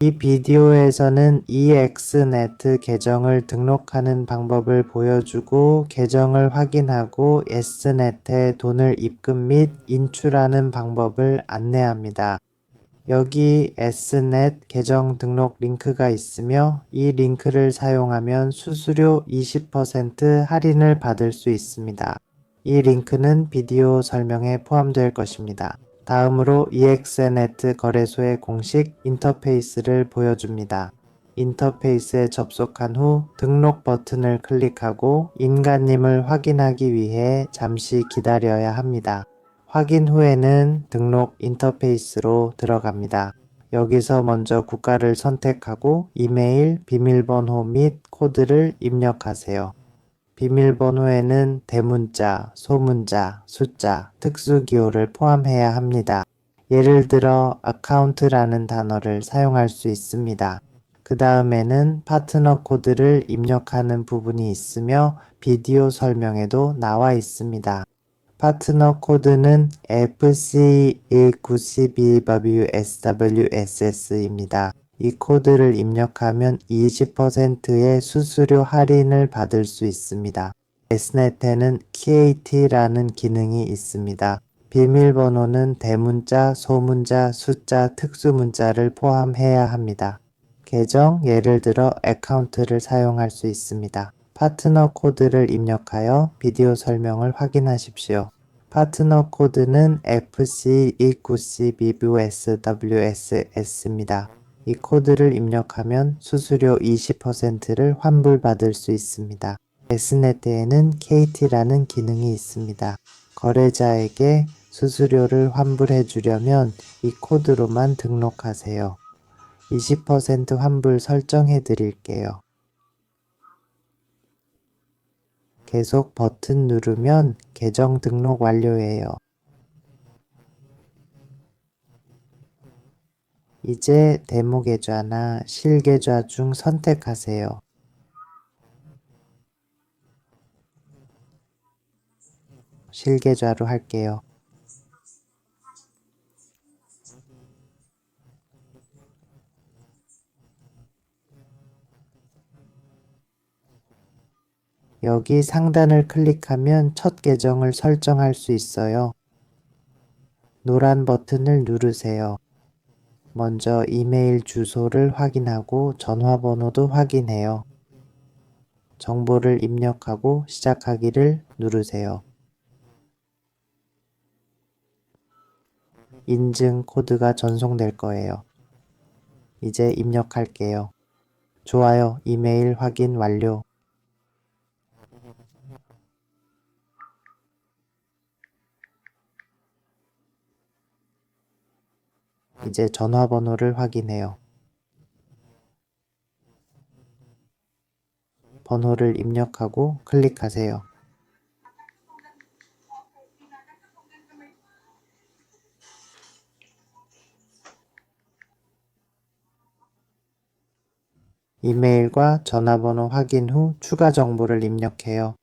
이 비디오에서는 EXNet 계정을 등록하는 방법을 보여주고 계정을 확인하고 S넷에 돈을 입금 및 인출하는 방법을 안내합니다. 여기 Snet 계정 등록 링크가 있으며 이 링크를 사용하면 수수료 20% 할인을 받을 수 있습니다. 이 링크는 비디오 설명에 포함될 것입니다. 다음으로 EXNet 거래소의 공식 인터페이스를 보여줍니다. 인터페이스에 접속한 후 등록 버튼을 클릭하고 인간님을 확인하기 위해 잠시 기다려야 합니다. 확인 후에는 등록 인터페이스로 들어갑니다. 여기서 먼저 국가를 선택하고 이메일, 비밀번호 및 코드를 입력하세요. 비밀번호에는 대문자, 소문자, 숫자, 특수기호를 포함해야 합니다. 예를 들어 account라는 단어를 사용할 수 있습니다. 그 다음에는 파트너 코드를 입력하는 부분이 있으며 비디오 설명에도 나와 있습니다. 파트너 코드는 FC192WSWSS입니다. 이 코드를 입력하면 20%의 수수료 할인을 받을 수 있습니다. S넷에는 KT라는 기능이 있습니다. 비밀번호는 대문자, 소문자, 숫자, 특수문자를 포함해야 합니다. 계정, 예를 들어 어카운트를 사용할 수 있습니다. 파트너 코드를 입력하여 비디오 설명을 확인하십시오. 파트너 코드는 FC29CBBSWSS입니다. 이 코드를 입력하면 수수료 20%를 환불받을 수 있습니다. S넷에는 KT라는 기능이 있습니다. 거래자에게 수수료를 환불해 주려면 이 코드로만 등록하세요. 20% 환불 설정해 드릴게요. 계속 버튼 누르면 계정 등록 완료예요. 이제 데모 계좌나 실 계좌 중 선택하세요. 실 계좌로 할게요. 여기 상단을 클릭하면 첫 계정을 설정할 수 있어요. 노란 버튼을 누르세요. 먼저 이메일 주소를 확인하고 전화번호도 확인해요. 정보를 입력하고 시작하기를 누르세요. 인증 코드가 전송될 거예요. 이제 입력할게요. 좋아요. 이메일 확인 완료. 이제 전화번호를 확인해요. 번호를 입력하고 클릭하세요. 이메일과 전화번호 확인 후 추가 정보를 입력해요.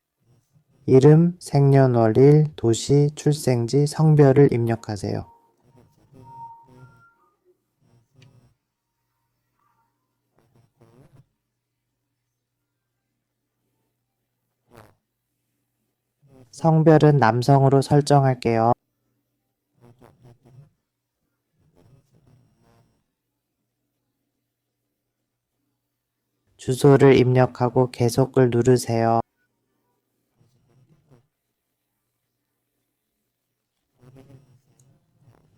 이름, 생년월일, 도시, 출생지, 성별을 입력하세요. 성별은 남성으로 설정할게요. 주소를 입력하고 계속을 누르세요.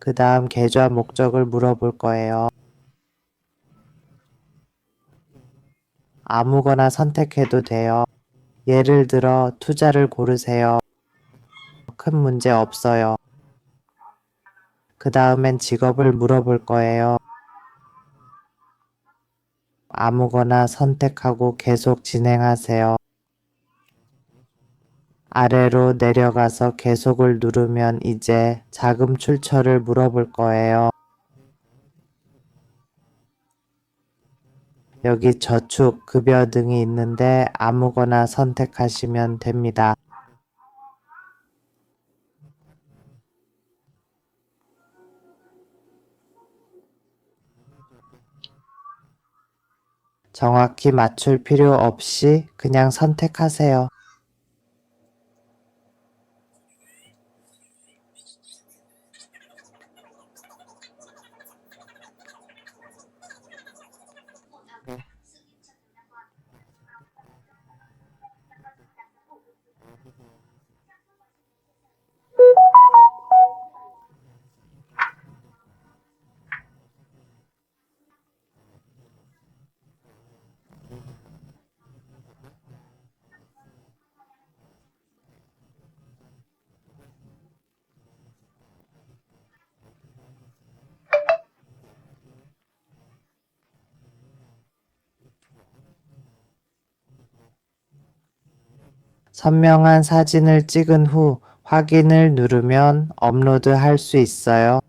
그 다음 계좌 목적을 물어볼 거예요. 아무거나 선택해도 돼요. 예를 들어 투자를 고르세요. 큰 문제 없어요. 그 다음엔 직업을 물어볼 거예요. 아무거나 선택하고 계속 진행하세요. 아래로 내려가서 계속을 누르면 이제 자금 출처를 물어볼 거예요. 여기 저축, 급여 등이 있는데 아무거나 선택하시면 됩니다. 정확히 맞출 필요 없이 그냥 선택하세요. 선명한 사진을 찍은 후 확인을 누르면 업로드 할 수 있어요.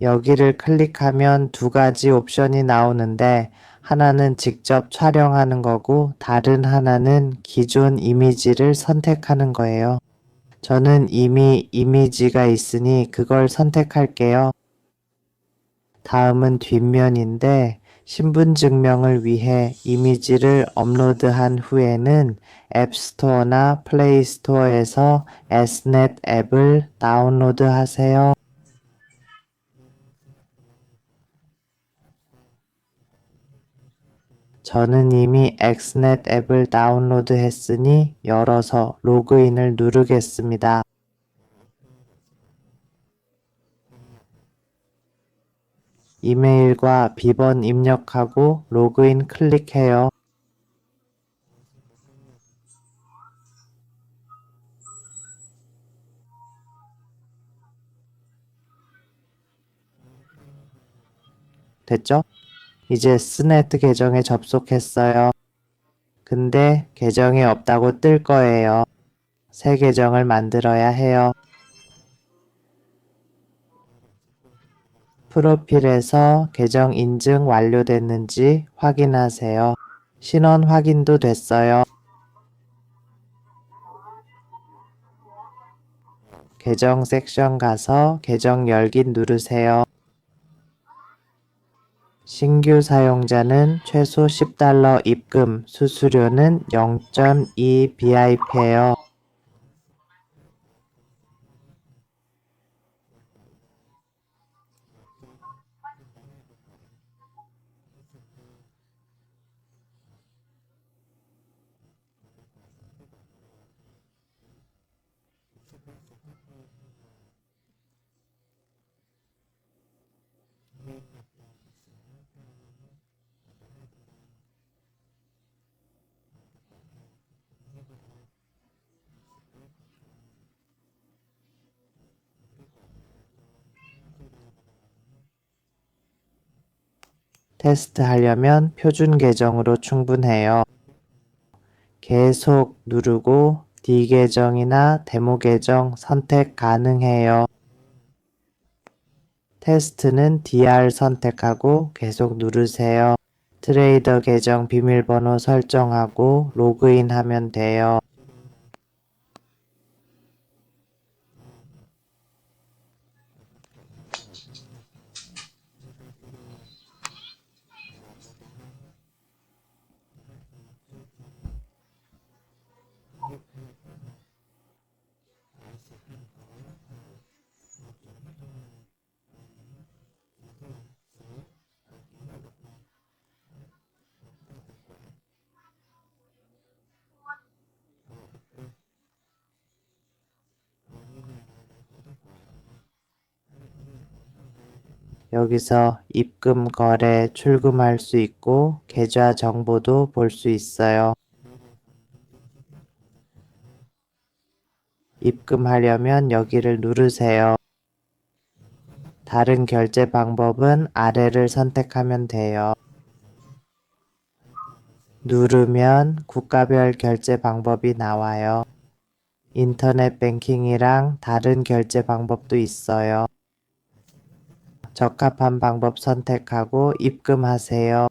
여기를 클릭하면 두 가지 옵션이 나오는데 하나는 직접 촬영하는 거고 다른 하나는 기존 이미지를 선택하는 거예요. 저는 이미 이미지가 있으니 그걸 선택할게요. 다음은 뒷면인데 신분증명을 위해 이미지를 업로드한 후에는 앱스토어나 플레이스토어에서 Snet 앱을 다운로드 하세요. 저는 이미 엑스넷 앱을 다운로드 했으니 열어서 로그인을 누르겠습니다. 이메일과 비번 입력하고 로그인 클릭해요. 됐죠? 이제 스네트 계정에 접속했어요. 근데 계정이 없다고 뜰 거예요. 새 계정을 만들어야 해요. 프로필에서 계정 인증 완료됐는지 확인하세요. 신원 확인도 됐어요. 계정 섹션 가서 계정 열기 누르세요. 신규 사용자는 최소 10달러 입금, 수수료는 0.2 BIP예요. 테스트 하려면 표준 계정으로 충분해요. 계속 누르고 D 계정이나 데모 계정 선택 가능해요. 테스트는 DR 선택하고 계속 누르세요. 트레이더 계정 비밀번호 설정하고 로그인 하면 돼요. 여기서 입금, 거래, 출금할 수 있고 계좌 정보도 볼 수 있어요. 입금하려면 여기를 누르세요. 다른 결제 방법은 아래를 선택하면 돼요. 누르면 국가별 결제 방법이 나와요. 인터넷 뱅킹이랑 다른 결제 방법도 있어요. 적합한 방법 선택하고 입금하세요.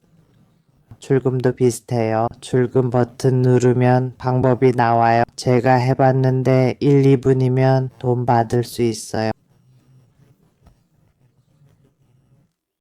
출금도 비슷해요. 출금 버튼 누르면 방법이 나와요. 제가 해봤는데 1, 2분이면 돈 받을 수 있어요.